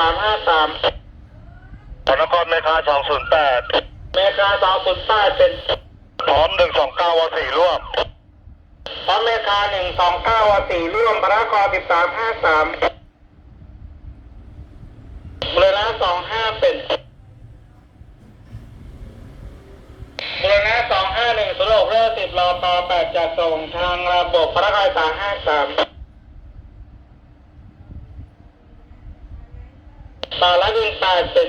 สามห้าสามพนครเมคาสองศูนย์แปดเมกาสองศูนย์แปดเป็น พร้อมหนึ่งสองเก้าวสี่ร่วม พร้อมเมกาหนึ่งสองเก้าสี่ร่วมพระกรสิบสามห้าสามเลยนะสองห้าเป็นเลยนะสองห้าหนึ่งสุโลกเรือสิบรอปอแปดจะส่งทางระบบพระกรสามห้าสาม ต่อละหนึ่งแปดเป็น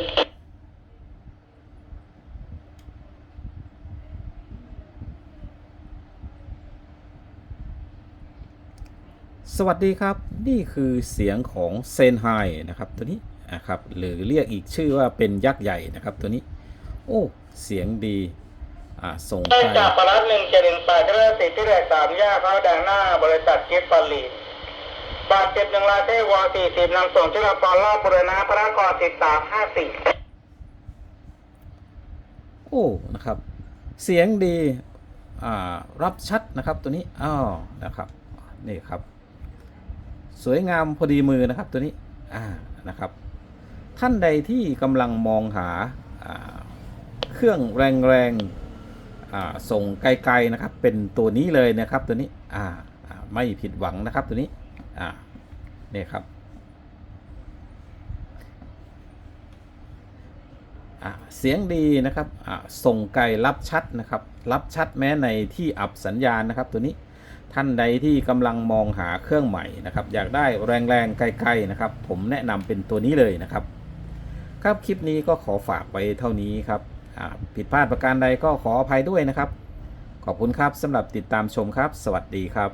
สวัสดีครับ นี่คือเสียงของเซนไฮนะครับตัวนี้นะครับหรือเรียกอีกชื่อว่าเป็นยักษ์ใหญ่นะครับตัวนี้ โอ้เสียงดีอ่าส่งได้ไปจากปรัดหนึ่งเจ็ดหนึ่งแปดเรือสิทธิ์ที่แรกสามย่าเขาแดงหน้าบริษัทกิฟต์ฟารี บาดเจ็บหนึ่งรายเทวอสี่สิบนำส่งที่ละครลาดบุรณะพระกรสิบสามห้าสี่โอ้นะครับ เสียงดีอ่ารับชัดนะครับตัวนี้อ้าวนะครับนี่ครับ สวยงามพอดีมือนะครับตัวนี้อ่านะครับ ท่านใดที่กำลังมองหาเครื่องแรงๆอ่าส่งไกลๆนะครับ เป็นตัวนี้เลยนะครับตัวนี้อ่าไม่ผิดหวังนะครับตัวนี้ อ่านี่ครับอ่าเสียงดีนะครับอ่าส่งไกลรับชัดนะครับ รับชัดแม้ในที่อับสัญญาณนะครับ ตัวนี้ท่านใดที่กำลังมองหาเครื่องใหม่นะครับ อยากได้แรงๆไกลๆนะครับ ผมแนะนำเป็นตัวนี้เลยนะครับ ครับคลิปนี้ก็ขอฝากไว้เท่านี้ครับผิดพลาดประการใดก็ขออภัยด้วยนะครับ ขอบคุณครับสำหรับติดตามชมครับ สวัสดีครับ